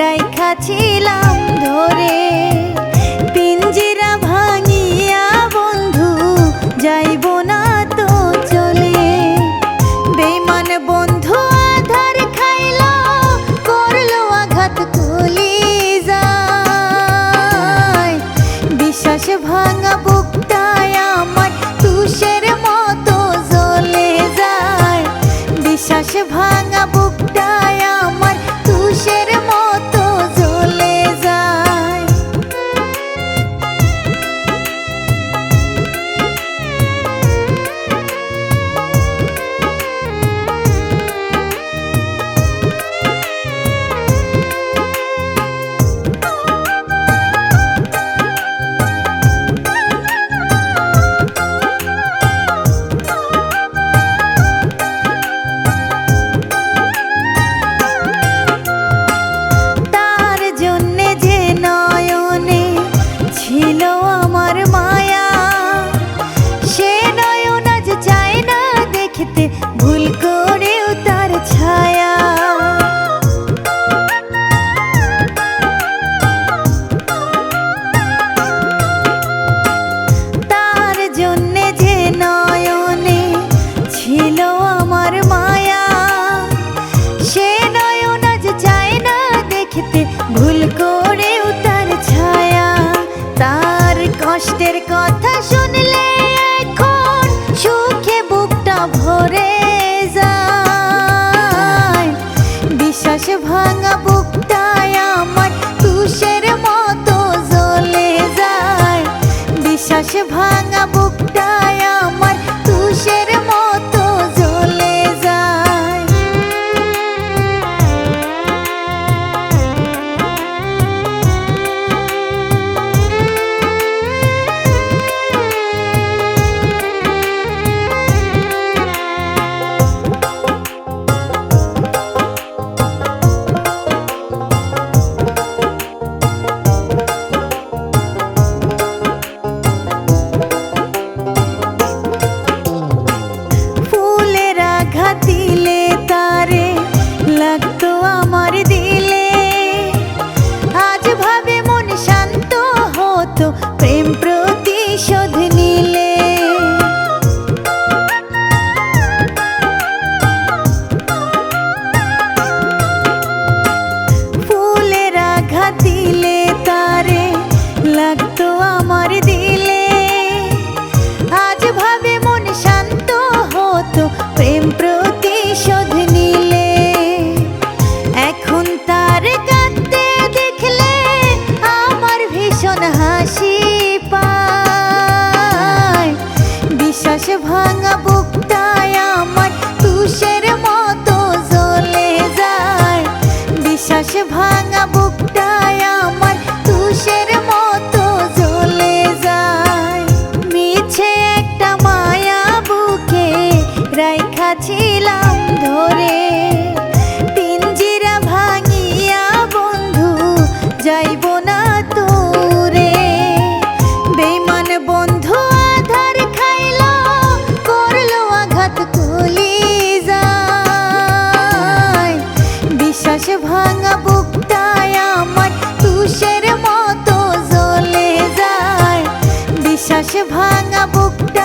খাচ্ছিলাম ধরে। পিঞ্জিরা ভাঙিয়া বন্ধু, যাইব না তো চলে। বেমান বন্ধু আধার খাইল, করল আঘাত কুলি যায় বিশ্বাস ভাঙা বুকটায় আমার তুষের মতো জ্বলে যায়। বিশ্বাস ভাঙা বুক কথা শুনে তো আমার রাইখাছিলাম ধরে। পিঞ্জিরা ভাঙিয়া, বন্ধু, যাইব না তোরে বেমান বন্ধু, আধার খাইল, করল আঘাত কুলি যায় বিশ্বাস ভাঙা বুকটায় আমার তুষের মতো জ্বলে যায়। বিশ্বাস ভাঙা বুকটা